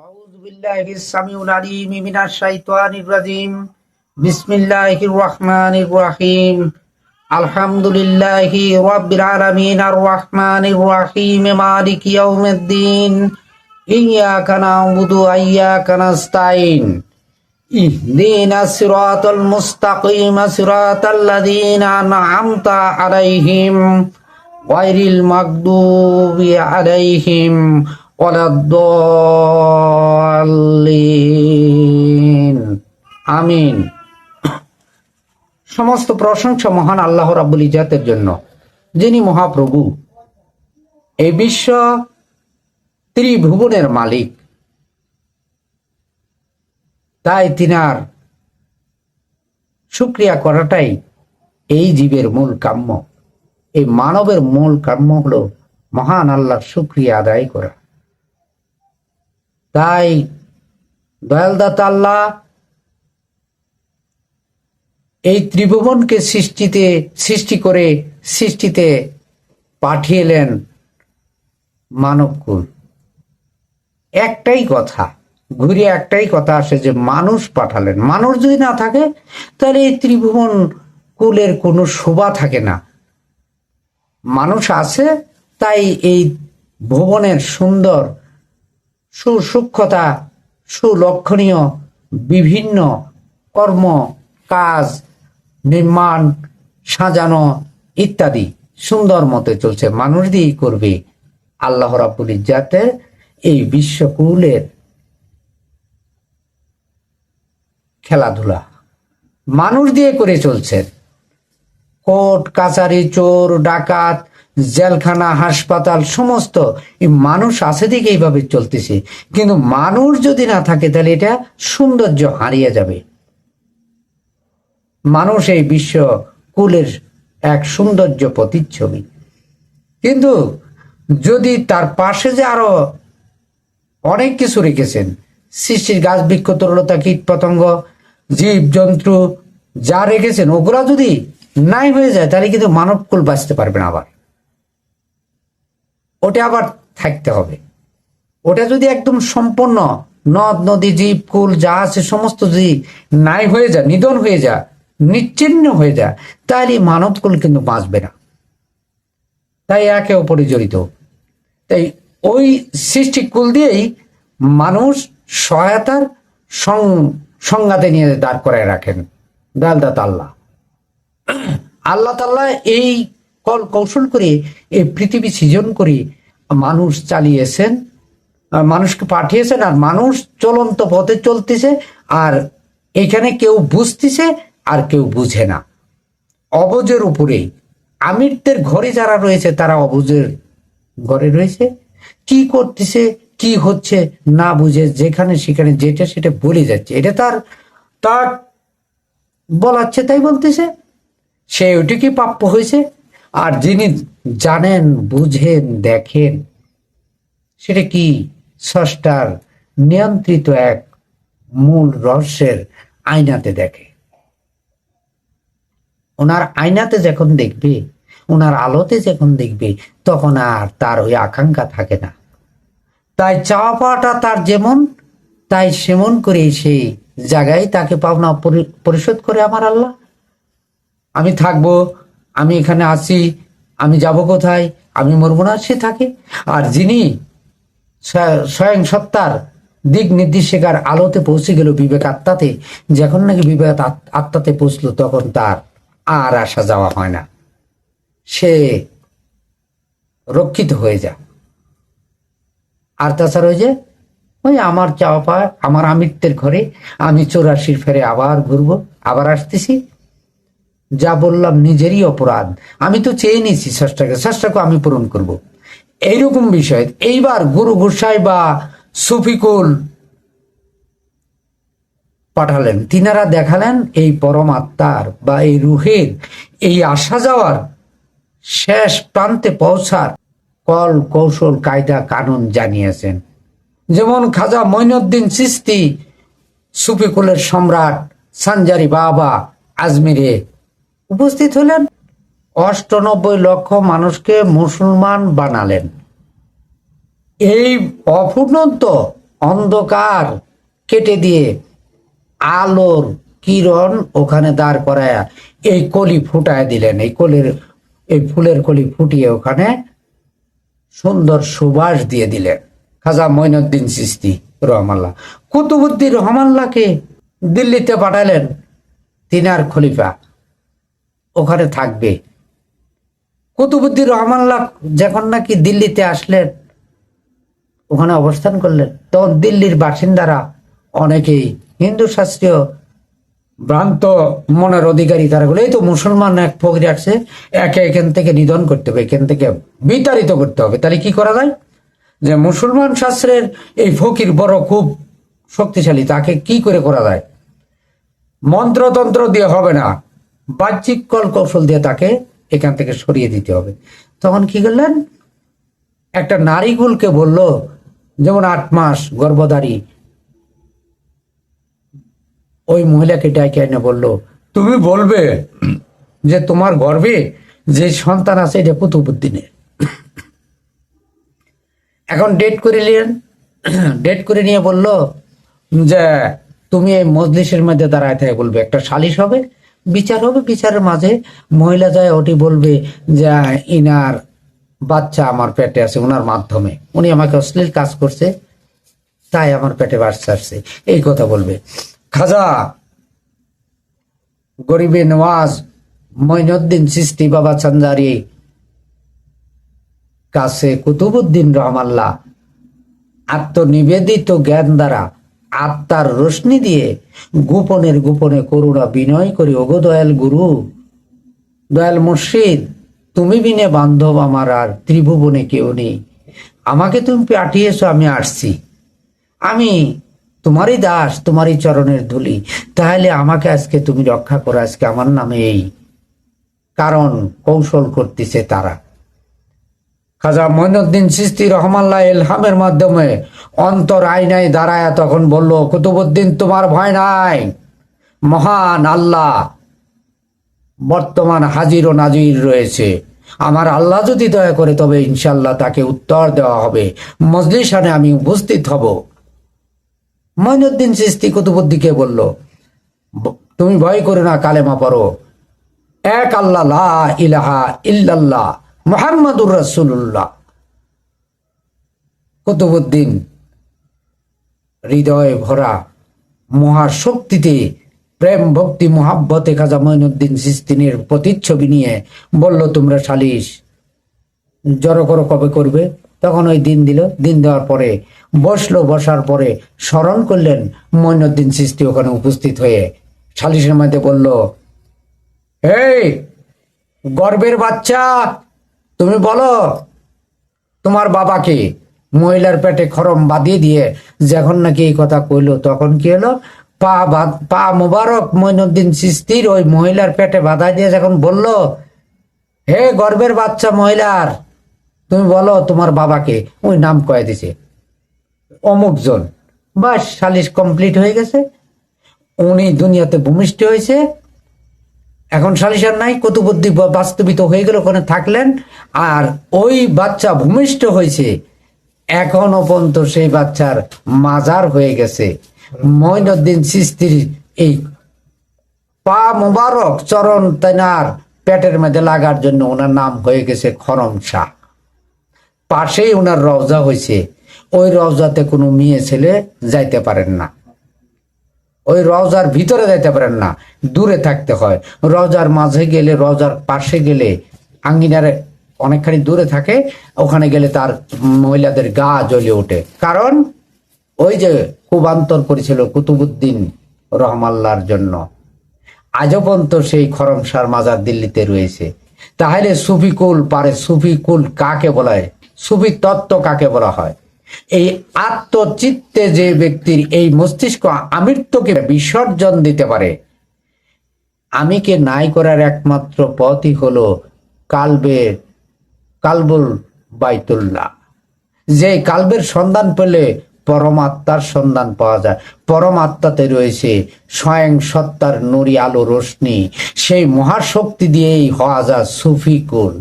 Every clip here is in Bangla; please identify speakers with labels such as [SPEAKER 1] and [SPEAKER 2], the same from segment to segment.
[SPEAKER 1] أعوذ بالله السميع العليم من الشيطان الرجيم. بسم الله الرحمن الرحيم. الحمد لله رب العالمين الرحمن الرحيم. مالك يوم الدين. إياك نعبد وإياك نستعين. اهدنا الصراط المستقيم. صراط الذين أنعمت عليهم غير المغضوب عليهم ولا الضالين আমিন সমস্ত প্রশংসা মহান আল্লাহ রাব্বুল ইজাতের জন্য যিনি মহাপ্রভু এই বিশ্ব ত্রিভুবনের মালিক তাই তিনার শুক্রিয়া করাটাই এই জীবের মূল কাম্য এই মানবের মূল কাম্য হলো মহান আল্লাহর শুক্রিয়া আদায় করা তাই দয়ালদাতা আল্লাহ এই ত্রিভুবনকে সৃষ্টিতে, সৃষ্টি করে সৃষ্টিতে পাঠিয়েলেন মানবকুল একটাই কথা, ঘুরে একটাই কথা আসে যে মানুষ পাঠালেন। মানুষ যদি না থাকে, তাহলে এই ত্রিভুবন কুলের কোনো শোভা থাকে না। মানুষ আছে, তাই এই ভুবনের সুন্দর সুসূক্ষ্মতা সুলক্ষণীয় বিভিন্ন কর্ম, কাজ, নির্মাণ, সাজানো ইত্যাদি। সুন্দর মতে চলছে। মানুষ দিয়েই করবে? আল্লাহ রাবুল ইজ্জাতে এই বিশ্বকুলের খেলাধুলা মানুষ দিয়ে করে চলছে। কোর্ট, কাছারি, চোর, ডাকাত জেলখানা, হাসপাতাল, সমস্ত মানুষ আছে দিকে এইভাবে চলতেছে। কিন্তু মানুষ যদি না থাকে, তাহলে এটা সৌন্দর্য হারিয়ে যাবে। মানুষ এই বিশ্ব কুলের এক সৌন্দর্য প্রতিচ্ছবি। কিন্তু যদি তার পাশে যে আরও অনেক কিছু রেখেছেন, সৃষ্টির গাছ, বৃক্ষ, তরলতা, কীট, পতঙ্গ, জীব, জন্তু, যা রেখেছেন, ওগুলা যদি নাই হয়ে যায়, তাহলে কিন্তু মানবকুল বাঁচতে পারবে না আবার। ওটা আবার থাকতে হবে। ওটা যদি একদম সম্পূর্ণ নদ, নদী, জীব কুল যা আছে, সমস্ত যদি নাই হয়ে যায়, নিধন হয়ে যায়, নিচ্ছিন্ন হয়ে যায়, তাহলে মানব কুল কিন্তু বাঁচবে না। তাই একে অপরে জড়িত। তাই ওই সৃষ্টিকুল দিয়েই মানুষ সহায়তার সংঘাতে নিয়ে দাঁড় করায় রাখেন। দালদাত আল্লাহ। আল্লাহ তাল্লাহ এই কল কৌশল করে এই পৃথিবী সৃজন করে মানুষ চালিয়েছেন মানুষকে পাঠিয়েছেন আর মানুষ চলন্ত পথে চলতেছে আর এখানে কেউ বুঝতেছে আর কেউ বুঝে না। অবজের উপরে, আমিরদের ঘরে যারা রয়েছে তারা অবজের ঘরে রয়েছে। কি করতেছে, কি হচ্ছে না বুঝে, যেখানে সেখানে যেটা সেটা বলে যাচ্ছে। এটা তার তার বলাচ্ছে, তাই বলতেছে। সে ওইটুকুই প্রাপ্য হয়েছে। আর যিনি জানেন, বুঝেন, দেখেন, সেটা কি স্রষ্টার নিয়ন্ত্রিত এক মূল রহস্যের আয়নাতে দেখে। ওনার আয়নাতে যখন দেখবে, ওনার আলোতে যখন দেখবে, তখন আর তার ওই আকাঙ্ক্ষা থাকে না। তাই চাওয়া পাওয়াটা তার যেমন, তাই সেমন করে সেই জায়গায় তাকে পাওনা পরি- পরিশোধ করে আমার আল্লাহ। আমি থাকব আমি এখানে আছি, আমি যাব কোথায়, আমি মরবো না, সে থাকে। আর যিনি স্ব- স্বয়ং সত্তার দিক নির্দেশিকার আলোতে পৌঁছে গেল বিবেক আত্মাতে, যখন নাকি বিবেক আত- আত্মাতে পৌঁছলো, তখন তার আর আসা যাওয়া হয় না। সে রক্ষিত হয়ে যায়। আর তাছাড়া ওই যে, ওই আমার চাওয়া পাওয়া, আমার আমিত্বের ঘরে আমি চৌরাশির ফেরে আবার ঘুরবো, আবার আসতেছি। যা বললাম নিজেরই অপরাধ। আমি তো চেয়ে নিয়েছি ষষ্ঠাকে ষষ্ঠাকে আমি পূরণ করব। এইরকম বিষয়। এইবার গুরু গোসাই বা সুফিকুল পাঠালেন। তিনারা দেখালেন এই পরমাত্মার বা এই রুহের এই আসা যাওয়ার শেষ প্রান্তে পৌঁছার কল, কৌশল, কায়দা, কানুন জানিয়েছেন। যেমন খাজা মঈনুদ্দিন সিস্তি, সুফিকুলের সম্রাট, সানজারি বাবা, আজমিরে উপস্থিত হলেন। অষ্টানব্বই লক্ষ মানুষকে মুসলমান বানালেন। এই অফুরন্ত অন্ধকার কেটে দিয়ে আলোর কিরণ ওখানে দাঁড় করায় এই কলি ফুটায় দিলেন। এই কলির, এই ফুলের কলি ফুটিয়ে ওখানে সুন্দর সুবাস দিয়ে দিলেন। খাজা মঈনুদ্দিন সিস্তি রহমাল্লাহ। কুতুবুদ্দিন রহমাল্লাহকে দিল্লিতে পাঠালেন তিনার খলিফা। ওখানে থাকবে। কুতুবুদ্দিন রহমাল্লাহ যখন নাকি দিল্লিতে আসলেন, ওখানে অবস্থান করলেন, তখন দিল্লির বাসিন্দারা অনেকেই হিন্দু শাস্ত্রীয় ভ্রান্ত মনের অধিকারী তারা বলে, এই তো মুসলমান এক ফকির আসছে, একে এখান থেকে নিধন করতে হবে, এখান থেকে বিতাড়িত করতে হবে। তাহলে কি করা যায়? যে মুসলমান শাস্ত্রের এই ফকির বড় খুব শক্তিশালী, তাকে কি করে করা যায়? মন্ত্রতন্ত্র দিয়ে হবে না। বাহ্যিক কল কৌশল দিয়ে তাকে এখান থেকে সরিয়ে দিতে হবে। তখন কি করলেন? একটা নারীগুলকে বলল, যেমন আট মাস গর্ভধারী, ওই মহিলাকে ডাকে এনে বলল, তুমি বলবে যে তোমার গর্ভে যে সন্তান আছে, এটা কুতুবুদ্দিনের এখন ডেট করে নিলেন। ডেট করে নিয়ে বলল যে, তুমি এই মজলিসের মধ্যে দাঁড়ায় থাকে বলবে, একটা সালিশ হবে বিচার হবে, বিচারের মাঝে মহিলা যায়, ওটি বলবে যে, ইনার বাচ্চা আমার পেটে আছে ওনার মাধ্যমে। উনি আমাকে অশ্লীল কাজ করছে, তাই আমার পেটে বাচ্চা আসছে এই কথা বলবে। খাজা গরিবে নওয়াজ মঈনুদ্দিন সৃষ্টি, বাবা চান্দারি কাছে কুতুবুদ্দিন রহমাল্লাহ, আত্মনিবেদিত জ্ঞান দ্বারা আত্মার রশ্মি দিয়ে গোপনের গোপনে করুণা বিনয় করে, ওগো দয়াল গুরু, দয়াল মুর্শিদ, তুমি বিনে বান্ধব আমার আর ত্রিভুবনে কেউ নেই। আমাকে তুমি পাঠিয়েছো, আমি আসছি। আমি তোমারই দাস, তোমারই চরণের ধুলি। তাহলে আমাকে আজকে তুমি রক্ষা করো, আজকে আমার নামে এই। কারণ কৌশল করতেছে তারা। খাজা মঈনুদ্দিন সিস্তি রহমাল্লাহ এলহামের মাধ্যমে অন্তর আইনায় দাঁড়ায় তখন বলল কুতুবুদ্দিন তোমার ভয় নাই। মহান আল্লাহ বর্তমান হাজির ও নাজির রয়েছে। আমার আল্লাহ যদি দয়া করে, তবে ইনশাল্লাহ তাকে উত্তর দেওয়া হবে। মজলিসানে আমি উপস্থিত হব। মঈনুদ্দিন সিস্তি কুতুবুদ্দিকে বলল, তুমি ভয় করে না, কালেমা পড়ো। এক আল্লাহ ইলাহা ইল্লাল্লাহ মোহাম্মদুর রাসূলুল্লাহ। কুতুবুদ্দিন হৃদয়ে ভরা মহাশক্তিতে, প্রেম, ভক্তি, মহাব্বতে খাজা মঈনুদ্দিন সিস্তিনের প্রতিচ্ছবি নিয়ে বলল, তোমরা সালিশ জড়ো করো কবে করবে? তখন ওই দিন দিল। দিন দেওয়ার পরে, বসল, বসার পরে স্মরণ করলেন মঈনুদ্দিন সিস্তি ওখানে উপস্থিত হয়ে। সালিশের মধ্যে বলল, এই গর্বের বাচ্চা তুমি বলো, তোমার বাবাকে মহিলার পেটে খরম বাঁধিয়ে দিয়ে যখন নাকি এই কথা কইলো, তখন কি হলো? পা পা মুবারক মঈনুদ্দিন সিস্তির ওই মহিলার পেটে বাধা দিয়ে যখন বলল, হে গর্বের বাচ্চা মহিলার, তুমি বলো তোমার বাবাকে, ওই নাম কয়ে দিছে, অমুকজন। বাস সালিশ কমপ্লিট হয়ে গেছে। উনি দুনিয়াতে ভূমিষ্ঠ হয়েছে। এখন সালিশার নাই, কতুবুদ্ধি বা- বাস্তবিত হয়ে গেল ওখানে থাকলেন, আর ওই বাচ্চা ভূমিষ্ঠ হয়েছে, এখনও পর্যন্ত সেই বাচ্চার মাজার হয়ে গেছে। মঈনুদ্দিন সিস্তির এই পা মোবারক চরণ তেনার পেটের মধ্যে লাগার জন্য ওনার নাম হয়ে গেছে খরম শাহ। পাশেই ওনার রওজা হয়েছে। ওই রওজাতে কোনো মেয়ে ছেলে যাইতে পারেন না। ওই রওজার ভিতরে যাইতে পারেন না, দূরে থাকতে হয়। রওজার মাঝে গেলে, রওজার পাশে গেলে আঙ্গিনারে অনেকখানি দূরে থাকে, ওখানে গেলে তার মহিলাদের গা জ্বলে ওঠে। কারণ ওই যে কুবান্তর করেছিল কুতুবুদ্দিন রহমাল্লার জন্য আজও পর্যন্ত সেই খরমসার মাজার দিল্লিতে রয়েছে। তাহলে সুফিকুল পারে, সুফিকুল কাকে বলা হয়? সুফি তত্ত্ব কাকে বলা হয়? এই আত্মচিত্তে যে ব্যক্তির এই মস্তিষ্ক আমৃত্যকে বিসর্জন দিতে পারে আমিকে নাই করার একমাত্র পথই হলো কালবের কালবুল বাইতুল্লাহ। যে কালবের সন্ধান পেলে পরমাত্মার সন্ধান পাওয়া যায়। পরমাত্মাতে রয়েছে স্বয়ং সত্তার নুরি আলো রশ্মি সেই মহাশক্তি দিয়েই হওয়া যায় সুফিকুল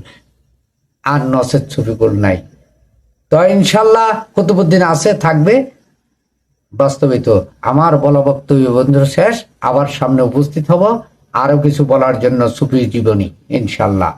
[SPEAKER 1] আর নসেদ সুফিকুল নাই। তো ইনশাল্লাহ কুতুবুদ্দিন আছে, থাকবে। বাস্তবিত আমার বলা বক্তব্য বন্ধু শেষ। আবার সামনে উপস্থিত হব। আরও কিছু বলার জন্য সুফি জীবনী, ইনশাল্লাহ।